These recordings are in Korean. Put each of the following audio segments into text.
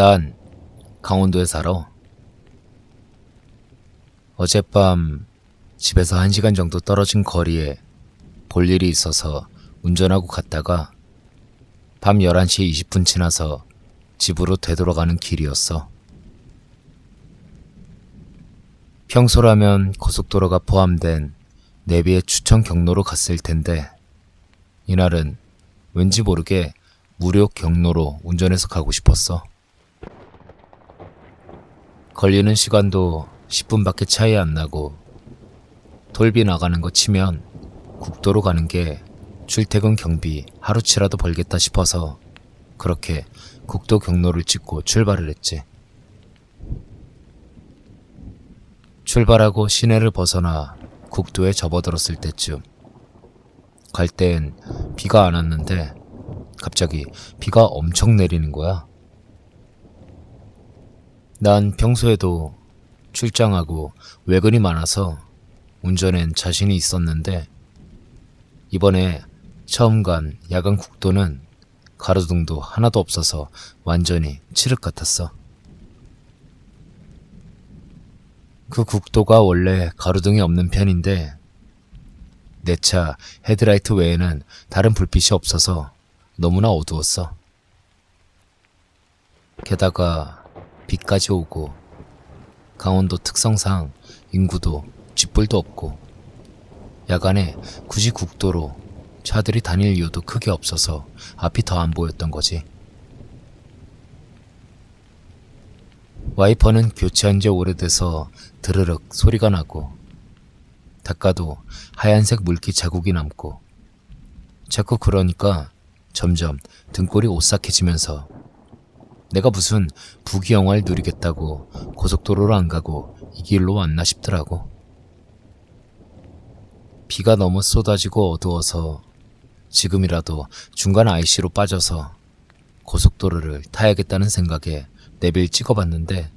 난 강원도에 살아. 어젯밤 집에서 한 시간 정도 떨어진 거리에 볼 일이 있어서 운전하고 갔다가 밤 11시 20분 지나서 집으로 되돌아가는 길이었어. 평소라면 고속도로가 포함된 내비의 추천 경로로 갔을 텐데 이날은 왠지 모르게 무료 경로로 운전해서 가고 싶었어. 걸리는 시간도 10분밖에 차이 안 나고 돌비 나가는 거 치면 국도로 가는 게 출퇴근 경비 하루치라도 벌겠다 싶어서 그렇게 국도 경로를 찍고 출발을 했지. 출발하고 시내를 벗어나 국도에 접어들었을 때쯤 갈 땐 비가 안 왔는데 갑자기 비가 엄청 내리는 거야. 난 평소에도 출장하고 외근이 많아서 운전엔 자신이 있었는데 이번에 처음 간 야간 국도는 가로등도 하나도 없어서 완전히 칠흑 같았어. 그 국도가 원래 가로등이 없는 편인데 내 차 헤드라이트 외에는 다른 불빛이 없어서 너무나 어두웠어. 게다가 비까지 오고 강원도 특성상 인구도 쥐뿔도 없고 야간에 굳이 국도로 차들이 다닐 이유도 크게 없어서 앞이 더 안 보였던 거지. 와이퍼는 교체한 지 오래돼서 드르륵 소리가 나고 닦아도 하얀색 물기 자국이 남고 자꾸 그러니까 점점 등골이 오싹해지면서 내가 무슨 부귀영화를 누리겠다고 고속도로로 안 가고 이 길로 왔나 싶더라고. 비가 너무 쏟아지고 어두워서 지금이라도 중간 IC로 빠져서 고속도로를 타야겠다는 생각에 내비를 찍어봤는데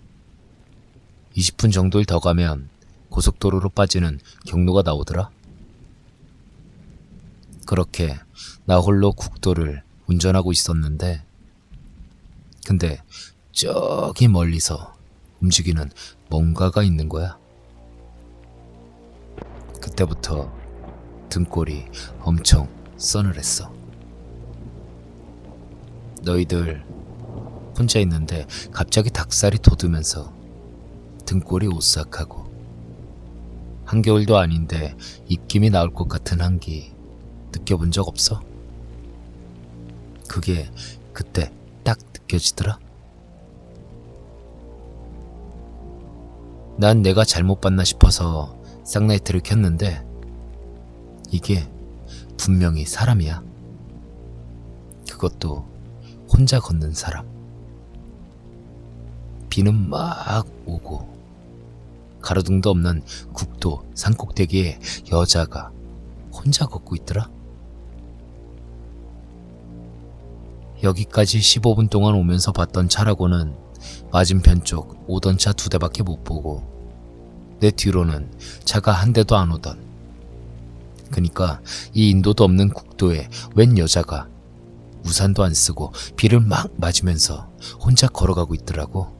20분 정도를 더 가면 고속도로로 빠지는 경로가 나오더라. 그렇게 나 홀로 국도를 운전하고 있었는데 근데 저기 멀리서 움직이는 뭔가가 있는 거야. 그때부터 등골이 엄청 서늘했어. 너희들 혼자 있는데 갑자기 닭살이 돋으면서 등골이 오싹하고 한겨울도 아닌데 입김이 나올 것 같은 한기 느껴본 적 없어? 그게 그때 딱 느껴지더라. 난 내가 잘못 봤나 싶어서 쌍라이트를 켰는데 이게 분명히 사람이야. 그것도 혼자 걷는 사람. 비는 막 오고 가로등도 없는 국도 산꼭대기에 여자가 혼자 걷고 있더라. 여기까지 15분 동안 오면서 봤던 차라고는 맞은편 쪽 오던 차 두 대밖에 못 보고 내 뒤로는 차가 한 대도 안 오던 그니까 이 인도도 없는 국도에 웬 여자가 우산도 안 쓰고 비를 막 맞으면서 혼자 걸어가고 있더라고.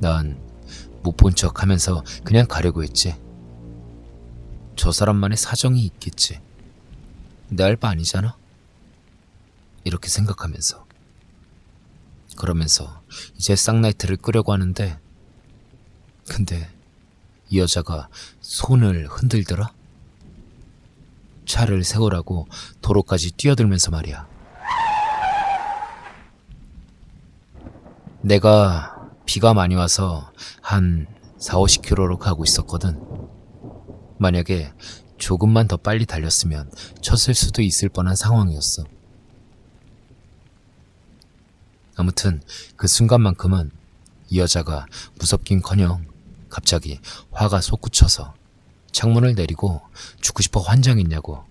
난 못 본 척 하면서 그냥 가려고 했지. 저 사람만의 사정이 있겠지. 내 알바 아니잖아? 이렇게 생각하면서. 그러면서 이제 쌍라이트를 끄려고 하는데, 근데 이 여자가 손을 흔들더라? 차를 세우라고 도로까지 뛰어들면서 말이야. 내가 비가 많이 와서 한 4, 50km로 가고 있었거든. 만약에 조금만 더 빨리 달렸으면 쳤을 수도 있을 뻔한 상황이었어. 아무튼 그 순간만큼은 이 여자가 무섭긴 커녕 갑자기 화가 솟구쳐서 창문을 내리고 죽고 싶어 환장했냐고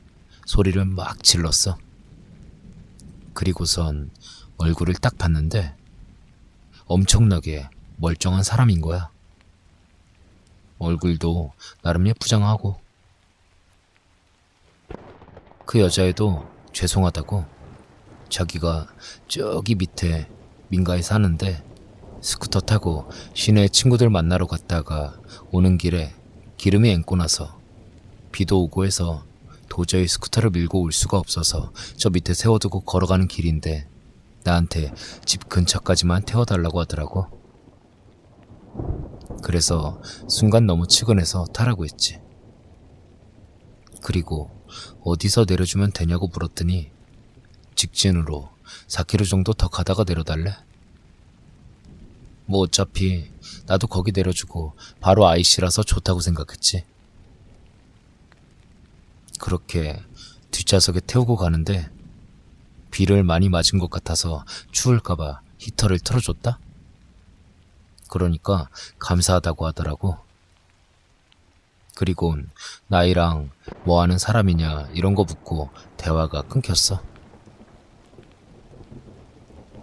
소리를 막 질렀어. 그리고선 얼굴을 딱 봤는데 엄청나게 멀쩡한 사람인 거야. 얼굴도 나름 예쁘장하고 그 여자애도 죄송하다고 자기가 저기 밑에 민가에 사는데 스쿠터 타고 시내 친구들 만나러 갔다가 오는 길에 기름이 앵고 나서 비도 오고 해서 도저히 스쿠터를 밀고 올 수가 없어서 저 밑에 세워두고 걸어가는 길인데 나한테 집 근처까지만 태워달라고 하더라고. 그래서 순간 너무 측은해서 타라고 했지. 그리고 어디서 내려주면 되냐고 물었더니 직진으로 4km 정도 더 가다가 내려달래? 뭐 어차피 나도 거기 내려주고 바로 IC라서 좋다고 생각했지. 그렇게 뒷좌석에 태우고 가는데 비를 많이 맞은 것 같아서 추울까봐 히터를 틀어줬다? 그러니까 감사하다고 하더라고. 그리곤 나이랑 뭐 하는 사람이냐 이런 거 묻고 대화가 끊겼어.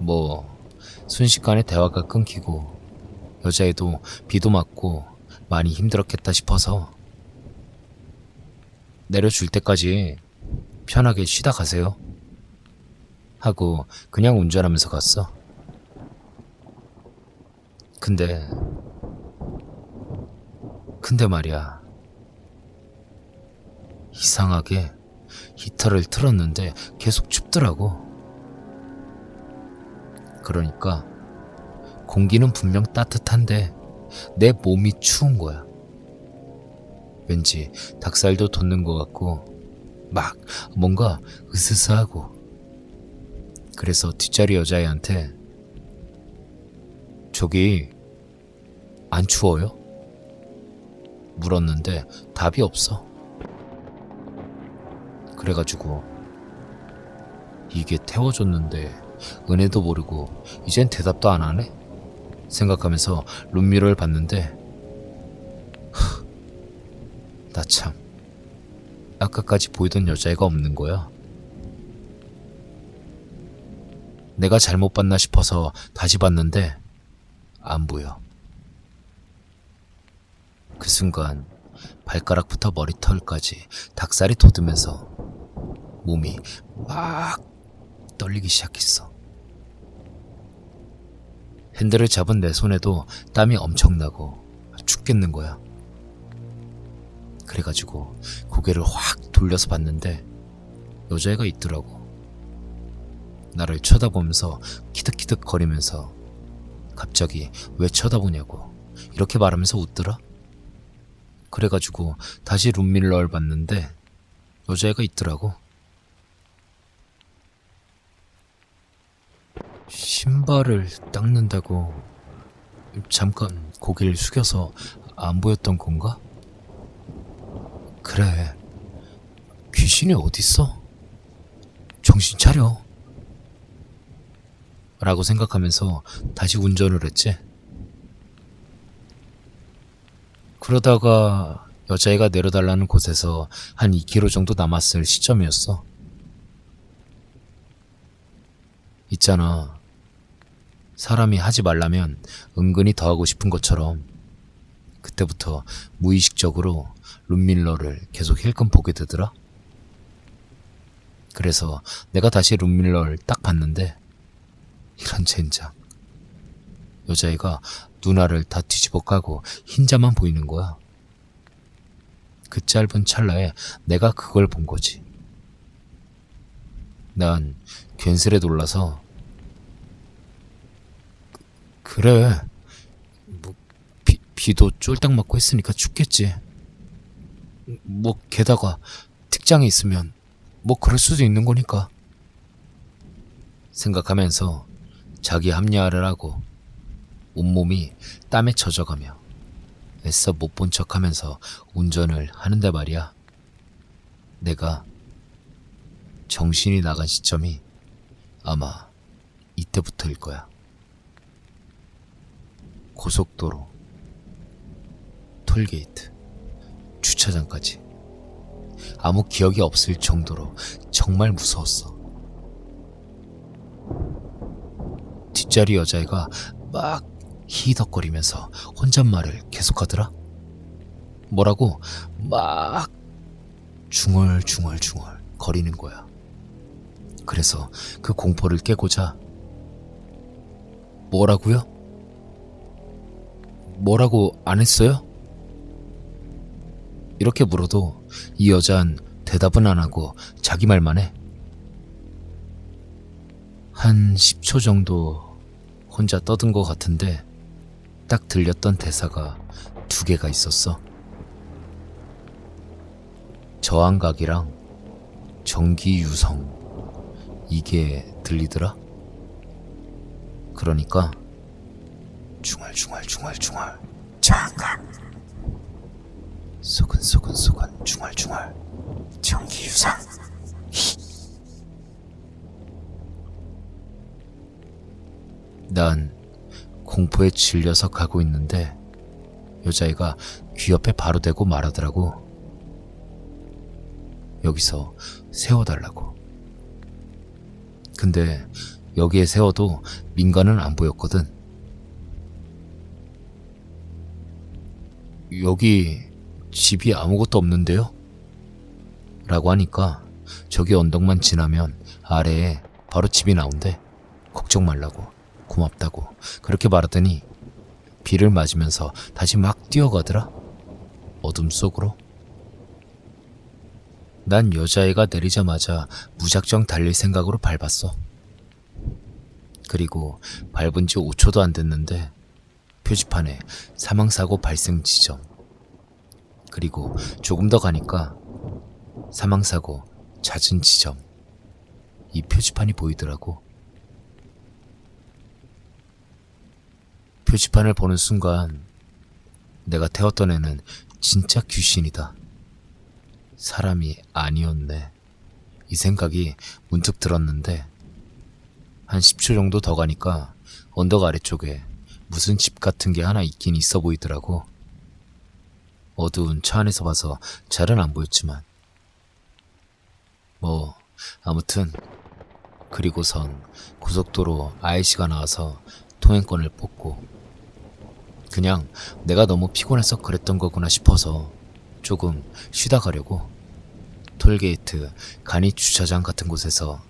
뭐 순식간에 대화가 끊기고 여자애도 비도 맞고 많이 힘들었겠다 싶어서 내려줄 때까지 편하게 쉬다 가세요. 하고 그냥 운전하면서 갔어. 근데 근데 말이야. 이상하게 히터를 틀었는데 계속 춥더라고. 그러니까 공기는 분명 따뜻한데 내 몸이 추운 거야. 왠지 닭살도 돋는 것 같고 막 뭔가 으스스하고 그래서 뒷자리 여자애한테 저기 안 추워요? 물었는데 답이 없어. 그래가지고 이게 태워줬는데 은혜도 모르고 이젠 대답도 안 하네? 생각하면서 룸미러를 봤는데 나 참 아까까지 보이던 여자애가 없는 거야. 내가 잘못 봤나 싶어서 다시 봤는데 안 보여. 그 순간 발가락부터 머리털까지 닭살이 돋으면서 몸이 막 떨리기 시작했어. 핸들을 잡은 내 손에도 땀이 엄청나고 죽겠는 거야. 그래가지고 고개를 확 돌려서 봤는데 여자애가 있더라고. 나를 쳐다보면서 키득키득 거리면서 갑자기 왜 쳐다보냐고 이렇게 말하면서 웃더라. 그래가지고 다시 룸밀러를 봤는데 여자애가 있더라고. 신발을 닦는다고 잠깐 고개를 숙여서 안 보였던 건가? 그래. 귀신이 어딨어? 정신 차려. 라고 생각하면서 다시 운전을 했지. 그러다가 여자애가 내려달라는 곳에서 한 2km 정도 남았을 시점이었어. 있잖아. 사람이 하지 말라면 은근히 더 하고 싶은 것처럼 그때부터 무의식적으로 룸밀러를 계속 힐끔 보게 되더라. 그래서 내가 다시 룸밀러를 딱 봤는데 이런 젠장. 여자애가 누나를 다 뒤집어 까고 흰자만 보이는 거야. 그 짧은 찰나에 내가 그걸 본 거지. 난 괜스레 놀라서 그- 그래 뭐 비, 비도 쫄딱 맞고 했으니까 춥겠지. 뭐 게다가 특장에 있으면 뭐 그럴 수도 있는 거니까 생각하면서 자기 합리화를 하고 온몸이 땀에 젖어가며 애써 못 본 척하면서 운전을 하는데 말이야. 내가 정신이 나간 시점이 아마 이때부터일 거야. 고속도로, 톨게이트, 주차장까지 아무 기억이 없을 정도로 정말 무서웠어. 뒷자리 여자애가 막 히덕거리면서 혼잣말을 계속하더라. 뭐라고 막 중얼중얼중얼 거리는 거야. 그래서 그 공포를 깨고자 뭐라고요? 뭐라고 안 했어요? 이렇게 물어도 이 여잔 대답은 안 하고 자기 말만 해. 한 10초 정도 혼자 떠든 것 같은데 딱 들렸던 대사가 두 개가 있었어. 저항각이랑 전기 유성 이게 들리더라. 그러니까 중얼중얼중얼중얼 저항각 소근소근소근 중얼중얼 전기 유성 난 공포에 질려서 가고 있는데 여자애가 귀 옆에 바로 대고 말하더라고. 여기서 세워달라고. 근데 여기에 세워도 민가는 안 보였거든. 여기 집이 아무것도 없는데요? 라고 하니까 저기 언덕만 지나면 아래에 바로 집이 나온대. 걱정 말라고. 고맙다고. 그렇게 말하더니 비를 맞으면서 다시 막 뛰어가더라. 어둠 속으로. 난 여자애가 내리자마자 무작정 달릴 생각으로 밟았어. 그리고 밟은 지 5초도 안 됐는데 표지판에 사망사고 발생 지점. 그리고 조금 더 가니까 사망사고 잦은 지점. 이 표지판이 보이더라고. 표지판을 보는 순간 내가 태웠던 애는 진짜 귀신이다. 사람이 아니었네. 이 생각이 문득 들었는데 한 10초 정도 더 가니까 언덕 아래쪽에 무슨 집 같은 게 하나 있긴 있어 보이더라고. 어두운 차 안에서 봐서 잘은 안 보였지만. 뭐 아무튼 그리고선 고속도로 아이씨가 나와서 통행권을 뽑고. 그냥 내가 너무 피곤해서 그랬던 거구나 싶어서 조금 쉬다 가려고 톨게이트 간이 주차장 같은 곳에서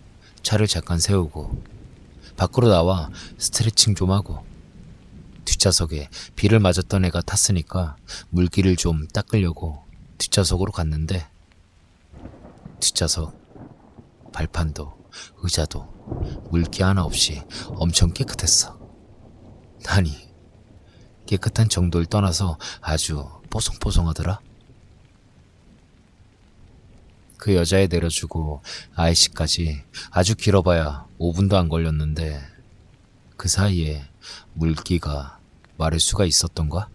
차를 잠깐 세우고 밖으로 나와 스트레칭 좀 하고 뒷좌석에 비를 맞았던 애가 탔으니까 물기를 좀 닦으려고 뒷좌석으로 갔는데 뒷좌석 발판도 의자도 물기 하나 없이 엄청 깨끗했어. 아니 깨끗한 정도를 떠나서 아주 뽀송뽀송하더라. 그 여자애 내려주고 아이씨까지 아주 길어봐야 5분도 안 걸렸는데 그 사이에 물기가 마를 수가 있었던가?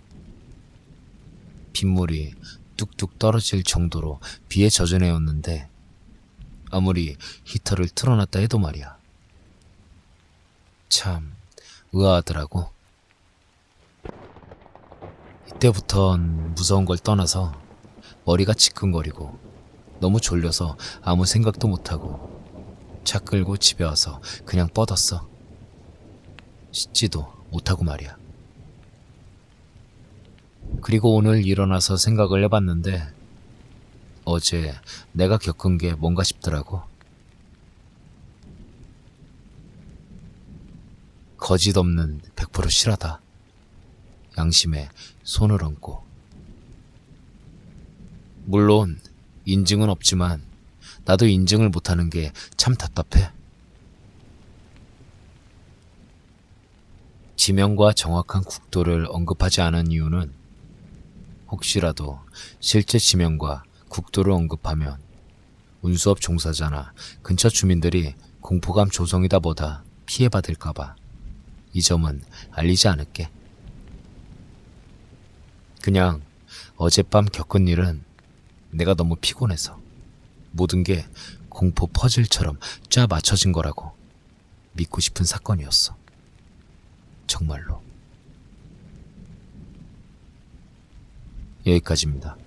빗물이 뚝뚝 떨어질 정도로 비에 젖은 애였는데 아무리 히터를 틀어놨다 해도 말이야. 참 의아하더라고. 이때부턴 무서운 걸 떠나서 머리가 지끈거리고 너무 졸려서 아무 생각도 못하고 차 끌고 집에 와서 그냥 뻗었어. 씻지도 못하고 말이야. 그리고 오늘 일어나서 생각을 해봤는데 어제 내가 겪은 게 뭔가 싶더라고. 거짓 없는 100% 실하다. 양심에 손을 얹고. 물론 인증은 없지만 나도 인증을 못하는 게 참 답답해. 지명과 정확한 국도를 언급하지 않은 이유는 혹시라도 실제 지명과 국도를 언급하면 운수업 종사자나 근처 주민들이 공포감 조성이다 보다 피해받을까봐 이 점은 알리지 않을게. 그냥 어젯밤 겪은 일은 내가 너무 피곤해서 모든 게 공포 퍼즐처럼 쫙 맞춰진 거라고 믿고 싶은 사건이었어. 정말로. 여기까지입니다.